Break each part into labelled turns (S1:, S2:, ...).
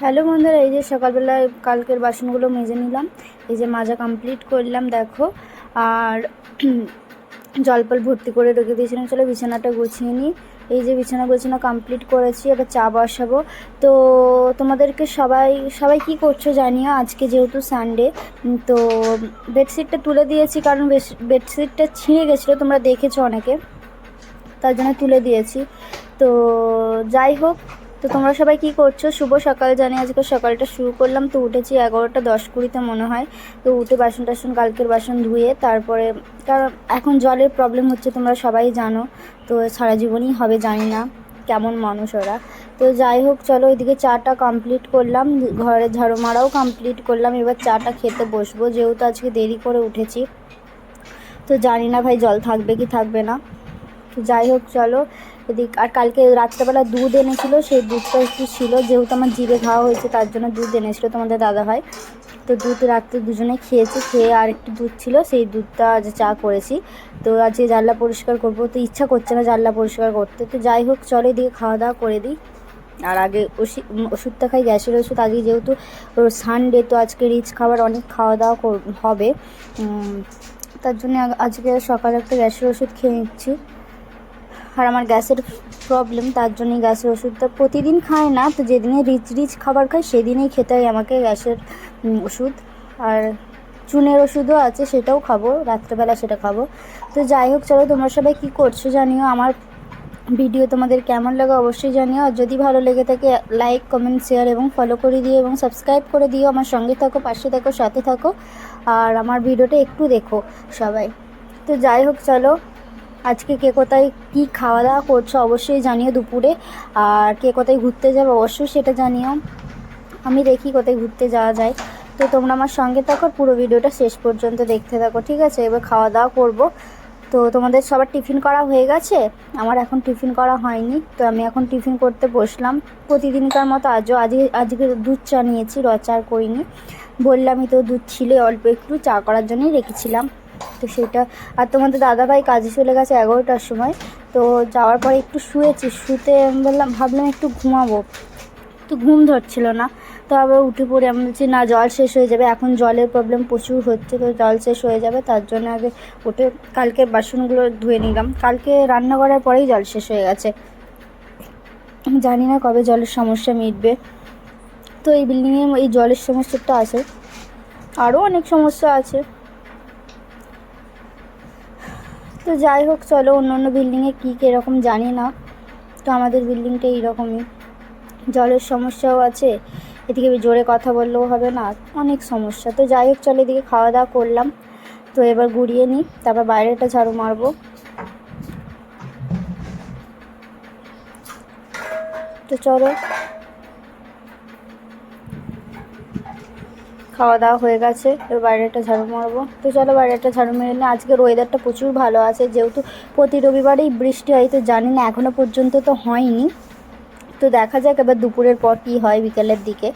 S1: Hello বন্ধুরা, এই যে সকালবেলায় কালকের বাসনগুলো মেজে নিলাম। এই যে মাজা কমপ্লিট করলাম, দেখো। আর জলপল ভর্তি করে রেখে দিয়েছিলাম। চলো বিছানাটা গুছিয়ে নিই। এই যে বিছানা গোছানো কমপ্লিট করেছি, এবার চা বসাবো। তো তোমাদেরকে সবাই সবাই কি করছ জানিও? আজকে যেহেতু সানডে তো বেডশিটটা তুলে দিয়েছি কারণ বেডশিটটা ছিঁড়ে গেছিল, তোমরা দেখেছ অনেকে। তার জন্য তুলে দিয়েছি। তো যাই হোক তো তোমরা সবাই কি করছ? শুভ সকাল জানি আজকে সকালটা শুরু করলাম। তো উঠেছি এগারোটা, দশ কুড়িতে মনে হয়। তো উঠে বাসন টাসন, কালকের বাসন ধুয়ে তারপরে, কারণ এখন জলের প্রবলেম হচ্ছে, তোমরা সবাই জানো। তো সারা জীবনই হবে, জানি না কেমন মানুষ ওরা। তো যাই হোক, চলো ওইদিকে চাটা কমপ্লিট করলাম। ঘরে ঝাড়ু মারাও কমপ্লিট করলাম। এবার চাটা খেতে বসবো, যেহেতু আজকে দেরি করে উঠেছি। তো জানি না ভাই, জল থাকবে কি থাকবে না। তো যাই হোক, চলো। এদিক, আর কালকে রাত্রেবেলা দুধ এনেছিল, সেই দুধটা একটু ছিল, যেহেতু আমার জিরে খাওয়া হয়েছে, তার জন্য দুধ এনেছিল তোমাদের দাদা ভাই তো দুধ রাত্রে দুজনে খেয়েছি, খেয়ে আর একটু দুধ ছিল, সেই দুধটা আজ চা করেছি। তো আজকে জানলা পরিষ্কার করব, তো ইচ্ছা করছে না জানলা পরিষ্কার করতে। তো যাই হোক, চলে দিয়ে খাওয়া দাওয়া করে দিই। আর আগে ওষুধ ওষুধটা খাই, গ্যাসের ওষুধ। আগে যেহেতু সানডে তো আজকে রিচ খাবার, অনেক খাওয়া দাওয়া হবে। তার জন্য আজকে সকালে একটা গ্যাসের ওষুধ খেয়ে নিচ্ছি। আর আমার গ্যাসের প্রবলেম তার জন্যই গ্যাসের ওষুধটা প্রতিদিন খায় না। তো যেদিনে রিচ রিচ খাবার খাই, সেদিনেই খেতে হয় আমাকে গ্যাসের ওষুধ। আর চুনের ওষুধও আছে, সেটাও খাব, রাত্রেবেলা সেটা খাব। তো যাই হোক, চলো তোমরা সবাই কী করছ জানিও। আমার ভিডিও তোমাদের কেমন লাগে অবশ্যই জানিও। আর যদি ভালো লেগে থাকে লাইক কমেন্ট শেয়ার এবং ফলো করে দিও এবং সাবস্ক্রাইব করে দিও। আমার সঙ্গে থাকো, পাশে থাকো, সাথে থাকো। আর আমার ভিডিওটা একটু দেখো সবাই। তো যাই হোক, চলো আজকে কে কোথায় কী খাওয়া দাওয়া করছ অবশ্যই জানিও দুপুরে। আর কে কোথায় ঘুরতে যাবে অবশ্যই সেটা জানিও। আমি দেখি কোথায় ঘুরতে যাওয়া যায়। তো তোমরা আমার সঙ্গে থাকো পুরো ভিডিওটা শেষ পর্যন্ত দেখতে থাকো, ঠিক আছে? এবার খাওয়া দাওয়া করব। তো তোমাদের সবার টিফিন করা হয়ে গেছে? আমার এখন টিফিন করা হয়নি। তো আমি এখন টিফিন করতে বসলাম। প্রতিদিনকার মতো আজও আজকে আজকে দুধ চা নিয়েছি রচার করিনি। বললামই তো দুধ ছিল, অল্প একটু চা করার জন্যই রেখেছিলাম। তো সেটা, আর তোমাদের দাদাভাই কাজে চলে গেছে এগারোটার সময়, তো যাওয়ার পরে একটু শুয়েছি, শুতে আমি বললাম, ভাবলাম একটু ঘুমাবো। তো ঘুম ধরছিল না, তো আবার উঠে পড়ে আমি বলছি, না, জল শেষ হয়ে যাবে, এখন জলের প্রবলেম প্রচুর হচ্ছে, তো জল শেষ হয়ে যাবে, তার জন্য আগে উঠে কালকে বাসনগুলো ধুয়ে নিলাম। কালকে রান্না করার পরেই জল শেষ হয়ে গেছে। জানি না কবে জলের সমস্যা মিটবে। তো এই বিল্ডিংয়ে এই জলের সমস্যাটা আছে। আরও অনেক সমস্যা আছে। তো যাই হোক, চলো অন্য অন্য বিল্ডিংয়ে কী কীরকম জানি না। তো আমাদের বিল্ডিংটা এইরকমই জলের সমস্যাও আছে, এদিকে জোরে কথা বললেও হবে না, অনেক সমস্যা। তো যাই হোক, চলো এদিকে খাওয়া দাওয়া করলাম। তো এবার গুড়িয়ে নিই, তারপর বাইরেটা ঝাড়ু মারবো। তো চলো খাওয়া দাওয়া হয়ে গেছে, এবার বাইরেটা ঝাড়ু মারবো। তো চলো বাইরেটা ঝাড়ু মেরে নিই। আজকের ওয়েদারটা প্রচুর ভালো আছে, যেহেতু প্রতি রবিবারেই বৃষ্টি হয়, তো জানি না এখনও পর্যন্ত তো হয়নি। তো দেখা যাক এবার দুপুরের পর কী হয় বিকেলের দিকে।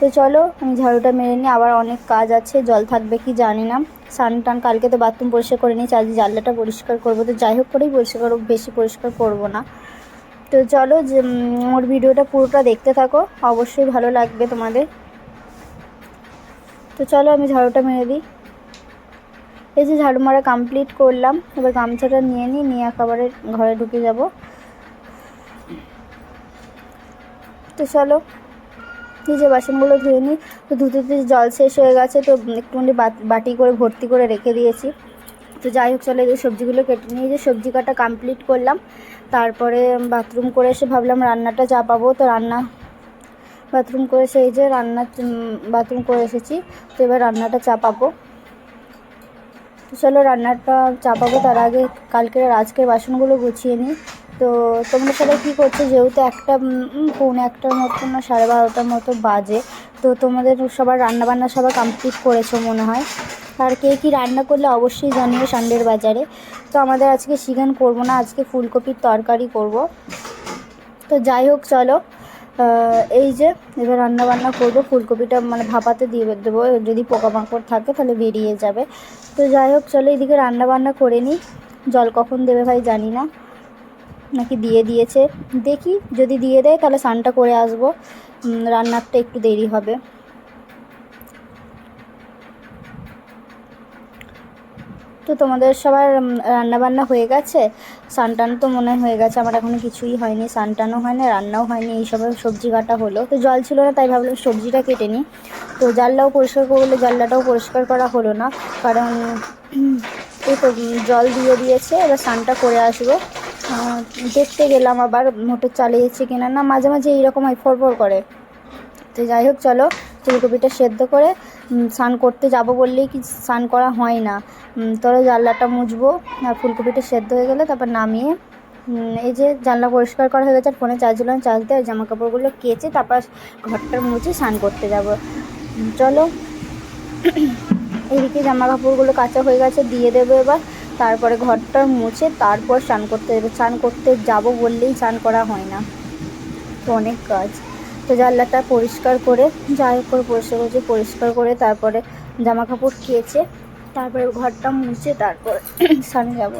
S1: তো চলো আমি ঝাড়ুটা মেরে নিই, আবার অনেক কাজ আছে, জল থাকবে কি জানি না। স্নান টান কালকে তো বাথরুম পরিষ্কার করে নিয়েছি আজ জানলাটা পরিষ্কার করব। তো যাই হোক করেই পরিষ্কার করব, বেশি পরিষ্কার করব না। তো চলো যে ওর ভিডিওটা পুরোটা দেখতে থাকো, অবশ্যই ভালো লাগবে তোমাদের। তো চলো আমি ঝাড়ুটা মেরে দিই। এই যে ঝাড়ু মারা কমপ্লিট করলাম, এবার গামছাটা নিয়ে নিই, নিয়ে একেবারে ঘরে ঢুকে যাব। তো চলো যে বাসনগুলো ধুয়ে নিই। তো ধুতে ধুতে জল শেষ হয়ে গেছে, তো একটুখানি বাটি করে, ভর্তি করে রেখে দিয়েছি। তো যাই হোক, চলো এই যে সবজিগুলো কেটে নিয়ে যে সবজি কাটা কমপ্লিট করলাম। তারপরে বাথরুম করে এসে ভাবলাম রান্নাটা চাপাবো। তো রান্না বাথরুম করে সেই যে রান্না বাথরুম করে এসেছি। তো এবার রান্নাটা চাপাবো। চলো রান্নাটা চাপাবো, তার আগে কালকের আর আজকের বাসনগুলো গুছিয়ে নিই। তো তোমরা সবাই কী করছ? যেহেতু একটা পৌনে একটার মতো না, সাড়ে বারোটার মতো বাজে, তো তোমাদের সবার রান্না বান্না সবাই কমপ্লিট করেছ মনে হয়। আর কে কী রান্না করলে অবশ্যই জানিও সানডের বাজারে। তো আমাদের আজকে চিকেন করব না, আজকে ফুলকপির তরকারি করব। তো যাই হোক, চলো। এই যে এবার রান্না বান্না করব, ফুলকপিটা মানে ভাপাতে দিয়ে দেবো, যদি পোকামাকড় থাকে তাহলে বেরিয়ে যাবে। তো যাই হোক, চলো এদিকে রান্না বান্না করে নিই। জল কখন দেবে ভাই জানি না। নাকি দিয়ে দিয়েছে। দেখি, যদি দিয়ে দেয় তাহলে স্নানটা করে আসব। রান্নারটা একটু দেরি হবে। তো তোমাদের সবার রান্না বান্না হয়ে গেছে? সানটান তো মনে হয়ে গেছে, আমার এখনও কিছুই হয়নি, সানটানও হয় না, রান্নাও হয়নি এইসবের সবজি কাটা হলো। তো জল ছিল না, তাই ভাবলাম সবজিটা কেটে নিই। তো জানলাও পরিষ্কার করলে জানলাটাও পরিষ্কার করা হলো না, কারণ এই তো জল দিয়ে দিয়েছে, এবার স্নানটা করে আসব। দেখতে গেলাম আবার মোটর চালিয়েছে কিনা, না মাঝে মাঝে এইরকম ফরফর করে। তো যাই হোক, চলো ফুলকপিটা সেদ্ধ করে স্নান করতে যাব বললেই কি স্নান করা হয় না। তোরা জানলাটা মুছবো, আর ফুলকপিটা সেদ্ধ হয়ে গেলে তারপর নামিয়ে এই যে জানলা পরিষ্কার করা হয়ে গেছে, আর ফোনে চার্জ দিলাম, চার্জ দিয়ে জামা কাপড়গুলো কেচে তারপর ঘরটা মুছে স্নান করতে যাব। চলো। এদিকে জামা কাপড়গুলো কাঁচা হয়ে গেছে, দিয়ে দেবো এবার। তারপরে ঘরটা মুছে তারপর স্নান করতে যাবে স্নান করতে যাব বললেই স্নান করা হয় না। তো অনেক কাজ। তো জানলাটা পরিষ্কার করে, যাই করে পরিষ্কার করছি, পরিষ্কার করে তারপরে জামা কাপড় কেচে তারপরে ঘরটা মুছে তারপর স্নানে যাব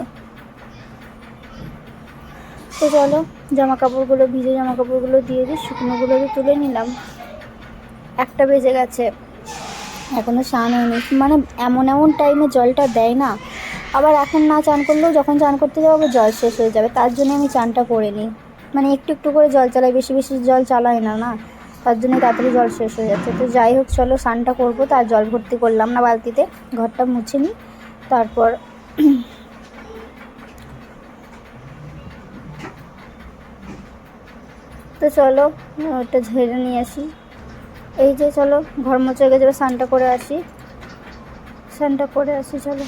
S1: তো চলো জামা কাপড়গুলো ভিজে জামা কাপড়গুলো দিয়ে দিই শুকনোগুলো তুলে নিলাম। একটা বেজে গেছে এখনও স্নান হয়নি। মানে এমন এমন টাইমে জলটা দেয় না। আবার এখন না চান করলেও যখন চান করতে যাব জল শেষ হয়ে যাবে। তার জন্য আমি চানটা করে নিই। মানে একটু একটু করে জল চালাই, বেশি বেশি জল চালাই না না? তার জন্য তাড়াতাড়ি জল শেষ হয়ে যাচ্ছে। তো যাই হোক, চলো স্নানটা করব। তার জল ভর্তি করলাম না বালতিতে, ঘরটা মুছে নিই তারপর তো চলো, ওটা ঝেড়ে নিয়ে আসি। এই যে চলো, ঘর মোছা গেছে স্নানটা করে আসি। স্নানটা করে আসি, চলো।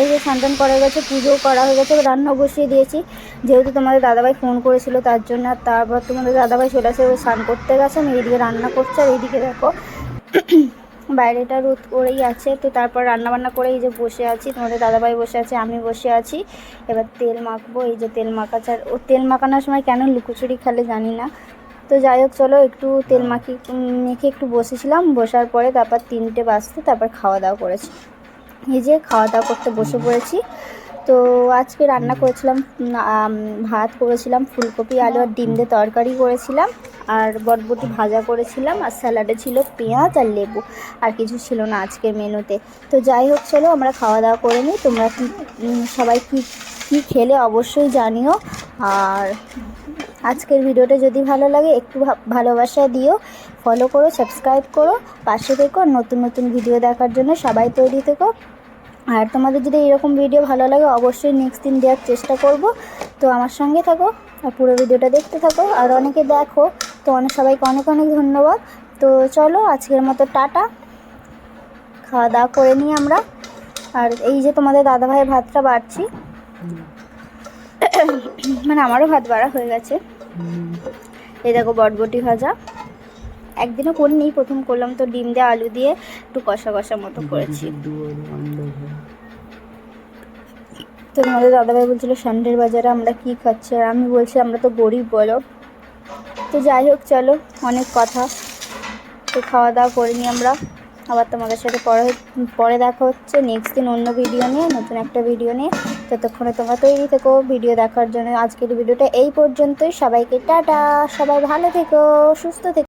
S1: এই যে স্নান করা গেছে, পুজোও করা হয়ে গেছে রান্না বসিয়ে দিয়েছি। যেহেতু তোমাদের দাদাভাই ফোন করেছিল, তার জন্য আর তারপর তোমাদের দাদাভাই চলে আসে স্নান করতে গেছে, আমি এইদিকে রান্না করছি, আর এইদিকে দেখো, বাইরেটা রোদ করেই আছে, তো তারপর রান্না বান্না করে এই যে বসে আছি, তোমাদের দাদাভাই বসে আছে, আমি বসে আছি, এবার তেল মাখবো, এই যে তেল মাখাচ্ছে, আর ও তেল মাখানোর সময় কেন লুকোচুরি খেলে জানি না, তো যাই হোক, চলো একটু তেল মাখি মেখে একটু বসেছিলাম, বসার পরে তারপর তিনটে বাজতে তারপর খাওয়া দাওয়া করেছি, এই যে খাওয়া দাওয়া করতে বসে পড়েছি তো আজকে রান্না করেছিলাম ভাত করেছিলাম ফুলকপি আলু আর ডিম দিয়ে তরকারি করেছিলাম আর বটবটি ভাজা করেছিলাম আর স্যালাডে ছিল পেঁয়াজ আর লেবু আর কিছু ছিল না আজকের মেনুতে। তো যাই হোক চলো আমরা খাওয়া দাওয়া করে নিই তোমরা কি সবাই কি কী খেলে অবশ্যই জানিও আর আজকের ভিডিওটা যদি ভালো লাগে একটু ভালোবাসা দিও ফলো করো সাবস্ক্রাইব করো পাশে থেকো নতুন নতুন ভিডিও দেখার জন্য সবাই তৈরি থেকো। আর তোমাদের যদি এরকম ভিডিও ভালো লাগে, অবশ্যই নেক্সট দিন দেওয়ার চেষ্টা করব। তো আমার সঙ্গে থাকো আর পুরো ভিডিওটা দেখতে থাকো। আর অনেকে দেখো, তো অনেক, সবাইকে অনেক অনেক ধন্যবাদ। তো চলো, আজকের মতো টাটা। খাওয়া দাওয়া করে নিই আমরা। আর এই যে তোমাদের দাদাভাইয়ের ভাতটা বাড়ছি। মানে আমারও ভাত বাড়া হয়ে গেছে। এই দেখো বটবটি ভাজা। একদিনও করিনি প্রথম করলাম তো ডিম দিয়ে আলু দিয়ে একটু কষা কষা মতো করেছি। তো তোমাদের দাদাভাই বলছিল সান্ডের বাজারে আমরা কি খাচ্ছি? আর আমি বলছি আমরা তো গরিব বলো। তো যাই হোক চলো অনেক কথা। তো খাওয়া দাওয়া করে নিই আমরা। আবার তোমাদের সাথে পরে পরে দেখা হচ্ছে। নেক্সট দিন অন্য ভিডিও নিয়ে নতুন একটা ভিডিও নিয়ে। ততক্ষণে তোমরা তৈরি থেকো ভিডিও দেখার জন্য। আজকের ভিডিওটা এই পর্যন্তই। সবাইকে টাটা। সবাই ভালো থেকো সুস্থ থেকো।